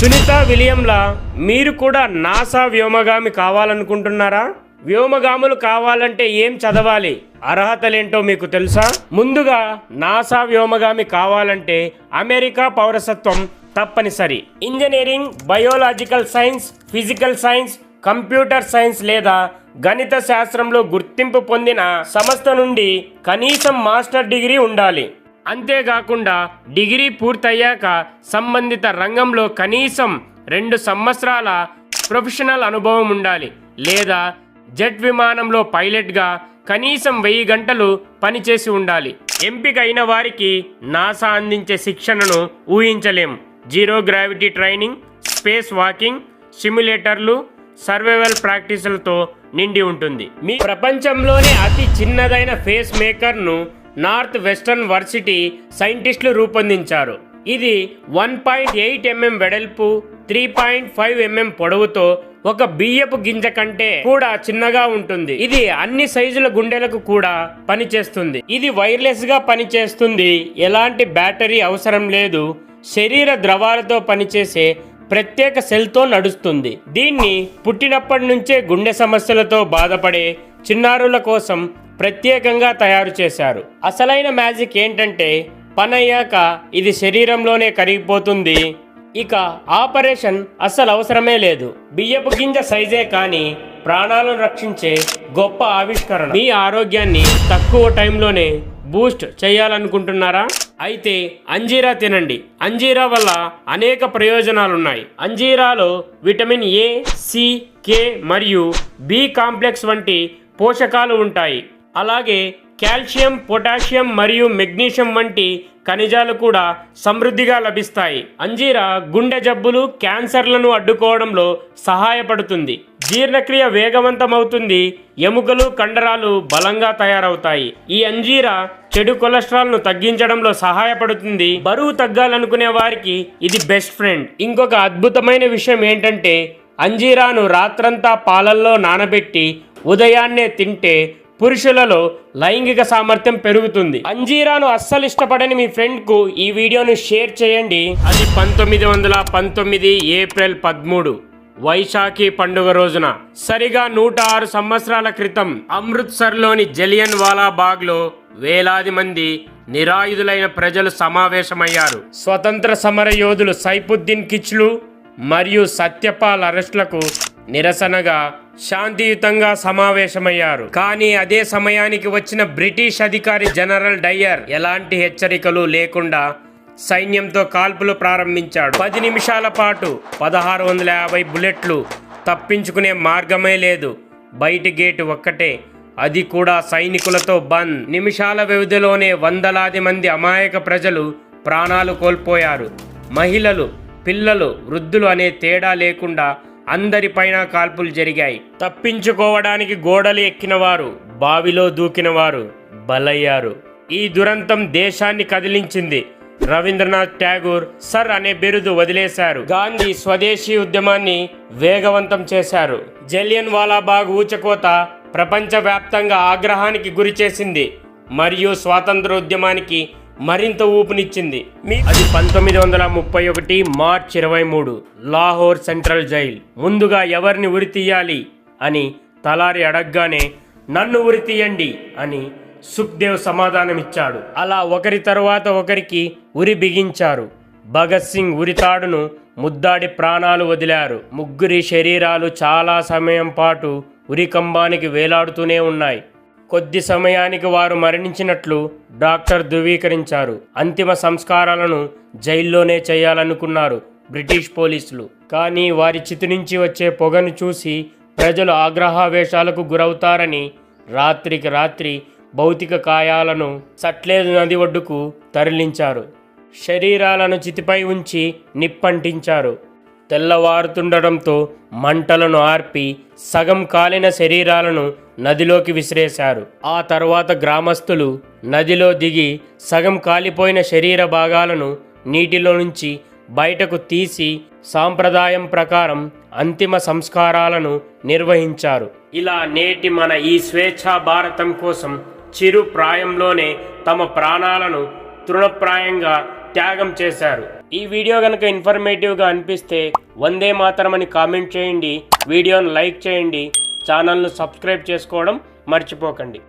సునీత విలియంలా మీరు కూడా నాసా వ్యోమగామి కావాలనుకుంటున్నారా? వ్యోమగాములు కావాలంటే ఏం చదవాలి? అర్హతలేంటో మీకు తెలుసా? ముందుగా నాసా వ్యోమగామి కావాలంటే అమెరికా పౌరసత్వం తప్పనిసరి. Engineering biological science physical science computer science లేదా గణిత శాస్త్రంలో గుర్తింపు పొందిన సంస్థ నుండి కనీసం మాస్టర్ డిగ్రీ ఉండాలి. అంతేకాకుండా డిగ్రీ పూర్తయ్యాక సంబంధిత రంగంలో కనీసం రెండు సంవత్సరాల ప్రొఫెషనల్ అనుభవం ఉండాలి. లేదా జెట్ విమానంలో పైలట్గా కనీసం వెయ్యి గంటలు పనిచేసి ఉండాలి. ఎంపిక అయిన వారికి నాసా అందించే శిక్షణను ఊహించలేం. Zero gravity training space walking సిమ్యులేటర్లు survival ప్రాక్టీసులతో నిండి ఉంటుంది. మీ ప్రపంచంలోనే అతి చిన్నదైన ఫేస్ మేకర్ను నార్త్ వెస్టర్న్ వర్సిటీ సైంటిస్టులు రూపొందించారు. ఇది వన్ పాయింట్ ఎయిట్ ఎంఎం వెడల్పు త్రీ పాయింట్ ఫైవ్ ఎంఎం పొడవుతో ఒక బియ్యపు గింజ కంటే కూడా చిన్నగా ఉంటుంది. ఇది అన్ని సైజుల గుండెలకు కూడా పనిచేస్తుంది. ఇది వైర్లెస్గా పనిచేస్తుంది. ఎలాంటి బ్యాటరీ అవసరం లేదు. శరీర ద్రవాలతో పనిచేసే ప్రత్యేక సెల్తో నడుస్తుంది. దీన్ని పుట్టినప్పటి నుంచే గుండె సమస్యలతో బాధపడే చిన్నారుల కోసం ప్రత్యేకంగా తయారు చేశారు. అసలైన మ్యాజిక్ ఏంటంటే పనయ్యాక ఇది శరీరంలోనే కరిగిపోతుంది. ఇక ఆపరేషన్ అస్సలు అవసరమే లేదు. బియ్యపు గింజ సైజే కానీ ప్రాణాలను రక్షించే గొప్ప ఆవిష్కరణ. మీ ఆరోగ్యాన్ని తక్కువ టైంలోనే బూస్ట్ చేయాలనుకుంటున్నారా? అయితే అంజీరా తినండి. అంజీరా వల్ల అనేక ప్రయోజనాలున్నాయి. అంజీరాలో విటమిన్ ఏ సి కే మరియు బి కాంప్లెక్స్ వంటి పోషకాలు ఉంటాయి. అలాగే కాల్షియం పొటాషియం మరియు మెగ్నీషియం వంటి ఖనిజాలు కూడా సమృద్ధిగా లభిస్తాయి. అంజీరా గుండె జబ్బులు క్యాన్సర్లను అడ్డుకోవడంలో సహాయపడుతుంది. జీర్ణక్రియ వేగవంతమవుతుంది. ఎముకలు కండరాలు బలంగా తయారవుతాయి. ఈ అంజీరా చెడు కొలెస్ట్రాల్ను తగ్గించడంలో సహాయపడుతుంది. బరువు తగ్గాలనుకునే వారికి ఇది బెస్ట్ ఫ్రెండ్. ఇంకొక అద్భుతమైన విషయం ఏంటంటే అంజీరాను రాత్రంతా పాలల్లో నానబెట్టి ఉదయాన్నే తింటే పురుషులలో లైంగిక సామర్థ్యం పెరుగుతుంది. అంజీరాను అస్సలు ఇష్టపడని మీ ఫ్రెండ్కు ఈ వీడియోను షేర్ చేయండి. అది పంతొమ్మిది వందల పంతొమ్మిది ఏప్రిల్ పదమూడు వైశాఖి పండుగ రోజున. సరిగా నూట ఆరు సంవత్సరాల క్రితం అమృత్సర్లోని జలియన్ వాలా బాగ్లో వేలాది మంది నిరాయుధులైన ప్రజలు సమావేశమయ్యారు. స్వతంత్ర సమర యోధులు సైపుద్దీన్ కిచ్లు మరియు సత్యపాల్ అరెస్టులకు నిరసనగా శాంతియుతంగా సమావేశమయ్యారు. కానీ అదే సమయానికి వచ్చిన బ్రిటిష్ అధికారి జనరల్ డయ్యర్ ఎలాంటి హెచ్చరికలు లేకుండా సైన్యంతో కాల్పులు ప్రారంభించాడు. పది నిమిషాల పాటు పదహారు వందల యాభై బుల్లెట్లు తప్పించుకునే మార్గమే లేదు. బయటి గేటు ఒక్కటే. అది కూడా సైనికులతో బంద్. నిమిషాల వ్యవధిలోనే వందలాది మంది అమాయక ప్రజలు ప్రాణాలు కోల్పోయారు. మహిళలు పిల్లలు వృద్ధులు అనే తేడా లేకుండా అందరిపైన కాల్పులు జరిగాయి. తప్పించుకోవడానికి గోడలు ఎక్కినవారు బావిలో దూకినవారు బలయ్యారు. ఈ దురంతం దేశాన్ని కదిలించింది. రవీంద్రనాథ్ ట్యాగూర్ సర్ అనే బిరుదు వదిలేశారు. గాంధీ స్వదేశీ ఉద్యమాన్ని వేగవంతం చేశారు. జలియన్ వాలాబాగ్ ఊచకోత ప్రపంచవ్యాప్తంగా ఆగ్రహానికి గురి చేసింది మరియు స్వాతంత్ర ఉద్యమానికి మరింత ఊపునిచ్చింది. అది పంతొమ్మిది వందల ముప్పై ఒకటి మార్చ్ ఇరవై మూడు. Lahore central jail. ముందుగా ఎవరిని ఉరి తీయాలి అని తలారి అడగగానే నన్ను ఉరి తీయండి అని సుఖ్దేవ్ సమాధానమిచ్చాడు. అలా ఒకరి తరువాత ఒకరికి ఉరి బిగించారు. భగత్ సింగ్ ఉరితాడును ముద్దాడి ప్రాణాలు వదిలారు. ముగ్గురి శరీరాలు చాలా సమయం పాటు ఉరికంబానికి వేలాడుతూనే ఉన్నాయి. కొద్ది సమయానికి వారు మరణించినట్లు డాక్టర్ ధృవీకరించారు. అంతిమ సంస్కారాలను జైల్లోనే చేయాలనుకున్నారు బ్రిటిష్ పోలీసులు. కానీ వారి చితి నుంచి వచ్చే పొగను చూసి ప్రజలు ఆగ్రహావేశాలకు గురవుతారని రాత్రికి రాత్రి భౌతిక కాయాలను సట్లేదు నది ఒడ్డుకు తరలించారు. శరీరాలను చితిపై ఉంచి నిప్పంటించారు. తెల్లవారుతుండడంతో మంటలను ఆర్పి సగం కాలిన శరీరాలను నదిలోకి విసిరేశారు. ఆ తర్వాత గ్రామస్తులు నదిలో దిగి సగం కాలిపోయిన శరీర భాగాలను నీటిలో నుంచి బయటకు తీసి సాంప్రదాయం ప్రకారం అంతిమ సంస్కారాలను నిర్వహించారు. ఇలా నేటి మన ఈ స్వేచ్ఛా భారతం కోసం చిరు ప్రాయంలోనే తమ ప్రాణాలను తృణప్రాయంగా త్యాగం చేశారు. ఈ వీడియో కనుక ఇన్ఫర్మేటివ్గా అనిపిస్తే వందే మాతరం అని కామెంట్ చేయండి. వీడియోను లైక్ చేయండి. ఛానల్ను సబ్స్క్రైబ్ చేసుకోవడం మర్చిపోకండి.